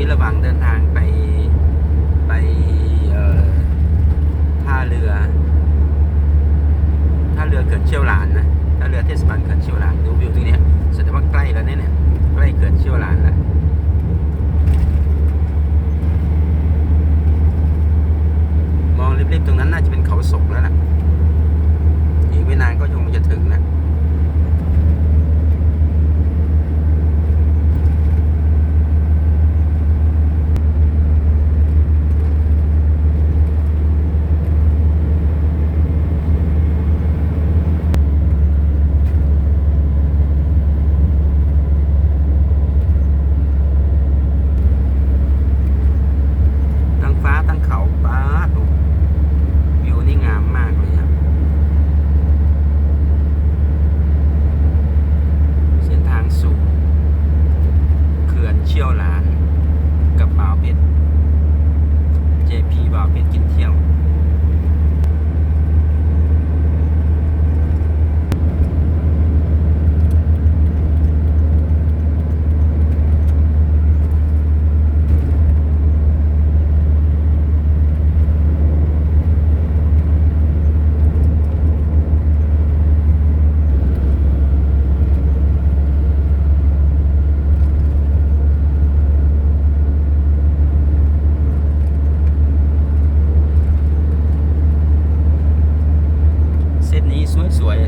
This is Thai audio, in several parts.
ี้ระหว่างเดินทางไปไปท่าเรือท่าเรือเกิดเชียวหลานนะท่าเรือเทศบาลเกิดเชียวหลานดูวิวตรงนี้แสดงว่าใกล้แล้วเนี่ยใกล้เกิดเชียวหลานแล้วมองริบๆตรงนั้นน่าจะเป็นเขาศกแล้วล่ะ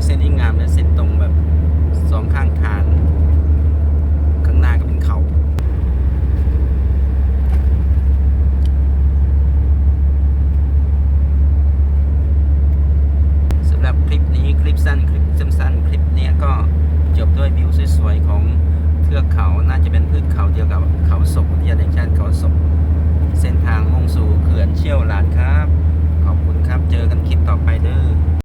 เส้นที่งามและเส้นตรงแบบสองข้างทาง ข้างหน้าก็เป็นเขาสำหรับคลิปนี้คลิปสั้น คลิปสั้นคลิปนี้ก็จบด้วยวิวสวยๆของเทือกเขาน่าจะเป็นพืชเขาเดียวกับเขาศกอุทยานแห่งชาติเขาศกเส้นทางมุ่งสู่เขื่อนเชี่ยวลานค้า